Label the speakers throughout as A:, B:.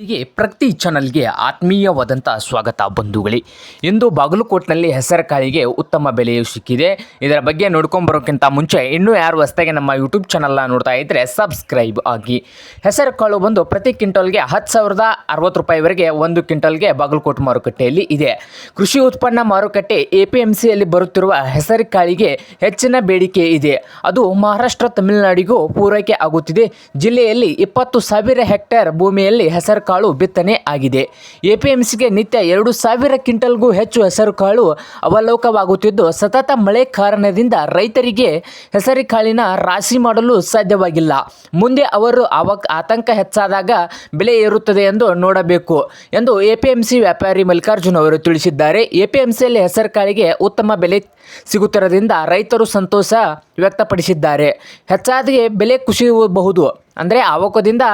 A: ಹೀಗೆ ಪ್ರತಿ ಚಾನಲ್ಗೆ ಆತ್ಮೀಯವಾದಂಥ ಸ್ವಾಗತ ಬಂಧುಗಳೇ. ಇಂದು ಬಾಗಲಕೋಟ್ನಲ್ಲಿ ಹೆಸರುಕಾಳಿಗೆ ಉತ್ತಮ ಬೆಲೆಯು ಸಿಕ್ಕಿದೆ. ಇದರ ಬಗ್ಗೆ ನೋಡ್ಕೊಂಬರೋಕ್ಕಿಂತ ಮುಂಚೆ ಇನ್ನೂ ಯಾರು ಹೊಸ್ತಾಗೆ ನಮ್ಮ ಯೂಟ್ಯೂಬ್ ಚಾನಲ್ನ ನೋಡ್ತಾ ಇದ್ದರೆ ಸಬ್ಸ್ಕ್ರೈಬ್ ಆಗಿ. ಹೆಸರುಕಾಳು ಬಂದು ಪ್ರತಿ ಕ್ವಿಂಟಲ್ಗೆ ಹತ್ತು ಸಾವಿರದ ಅರವತ್ತು ರೂಪಾಯಿವರೆಗೆ ಒಂದು ಕ್ವಿಂಟಲ್ಗೆ ಬಾಗಲಕೋಟೆ ಮಾರುಕಟ್ಟೆಯಲ್ಲಿ ಇದೆ. ಕೃಷಿ ಉತ್ಪನ್ನ ಮಾರುಕಟ್ಟೆ ಎ ಪಿ ಎಂ ಸಿಯಲ್ಲಿ ಬರುತ್ತಿರುವ ಹೆಸರುಕಾಳಿಗೆ ಹೆಚ್ಚಿನ ಬೇಡಿಕೆ ಇದೆ. ಅದು ಮಹಾರಾಷ್ಟ್ರ, ತಮಿಳುನಾಡಿಗೂ ಪೂರೈಕೆ ಆಗುತ್ತಿದೆ. ಜಿಲ್ಲೆಯಲ್ಲಿ ಇಪ್ಪತ್ತು ಸಾವಿರ ಹೆಕ್ಟೇರ್ ಭೂಮಿಯಲ್ಲಿ ಹೆಸರುಕಾಳು ಬಿತ್ತನೆ ಆಗಿದೆ. ಎಪಿಎಂಸಿಗೆ ನಿತ್ಯ ಎರಡು ಸಾವಿರ ಕ್ವಿಂಟಲ್ಗೂ ಹೆಚ್ಚು ಹೆಸರು ಕಾಳು ಅವಲೋಕವಾಗುತ್ತಿದ್ದು, ಸತತ ಮಳೆ ಕಾರಣದಿಂದ ರೈತರಿಗೆ ಹೆಸರುಕಾಳಿನ ರಾಶಿ ಮಾಡಲು ಸಾಧ್ಯವಾಗಿಲ್ಲ. ಮುಂದೆ ಅವರು ಅವಕ್ ಆತಂಕ ಹೆಚ್ಚಾದಾಗ ಬೆಲೆ ಏರುತ್ತದೆ ಎಂದು ನೋಡಬೇಕು ಎಂದು ಎಪಿಎಂಸಿ ವ್ಯಾಪಾರಿ ಮಲ್ಲಿಕಾರ್ಜುನ್ ಅವರು ತಿಳಿಸಿದ್ದಾರೆ. ಎಪಿಎಂಸಿಯಲ್ಲಿ ಹೆಸರುಕಾಳಿಗೆ ಉತ್ತಮ ಬೆಲೆ ಸಿಗುತ್ತಿರೋದ್ರಿಂದ ರೈತರು ಸಂತೋಷ ವ್ಯಕ್ತಪಡಿಸಿದ್ದಾರೆ. ಹೆಚ್ಚಾಗಿ ಬೆಲೆ ಕುಸಿಯಬಹುದು. ಅಂದರೆ ಆವಕದಿಂದ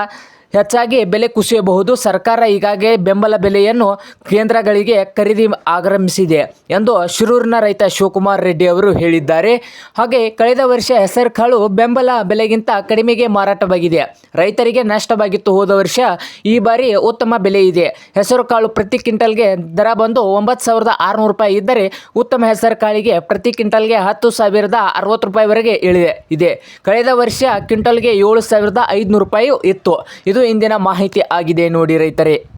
A: ಹೆಚ್ಚಾಗಿ ಬೆಲೆ ಕುಸಿಯಬಹುದು. ಸರ್ಕಾರ ಈಗಾಗಲೇ ಬೆಂಬಲ ಬೆಲೆಯನ್ನು ಕೇಂದ್ರಗಳಿಗೆ ಖರೀದಿ ಆಗ್ರಹಿಸಿದೆ ಎಂದು ಶಿರೂರಿನ ರೈತ ಶಿವಕುಮಾರ್ ರೆಡ್ಡಿ ಅವರು ಹೇಳಿದ್ದಾರೆ. ಹಾಗೆ ಕಳೆದ ವರ್ಷ ಹೆಸರುಕಾಳು ಬೆಂಬಲ ಬೆಲೆಗಿಂತ ಕಡಿಮೆಗೆ ಮಾರಾಟವಾಗಿದೆ. ರೈತರಿಗೆ ನಷ್ಟವಾಗಿತ್ತು ಹೋದ ವರ್ಷ ಈ ಬಾರಿ ಉತ್ತಮ ಬೆಲೆ ಇದೆ. ಹೆಸರುಕಾಳು ಪ್ರತಿ ಕ್ವಿಂಟಲ್ಗೆ ದರ ಬಂದು ಒಂಬತ್ತು ಸಾವಿರದ ಆರುನೂರು ರೂಪಾಯಿ ಇದ್ದರೆ ಉತ್ತಮ ಹೆಸರುಕಾಳಿಗೆ ಪ್ರತಿ ಕ್ವಿಂಟಲ್ಗೆ ಹತ್ತು ಸಾವಿರದ ಅರವತ್ತು ರೂಪಾಯಿವರೆಗೆ ಇಳಿದೆ. ಇದೆ. ಕಳೆದ ವರ್ಷ ಕ್ವಿಂಟಲ್ಗೆ ಏಳು ಸಾವಿರದ ಐದುನೂರು ರೂಪಾಯಿ ಇತ್ತು. ಇದು ಇಂದಿನ ಮಾಹಿತಿ ಆಗಿದೆ ನೋಡಿ ರೈತರೇ.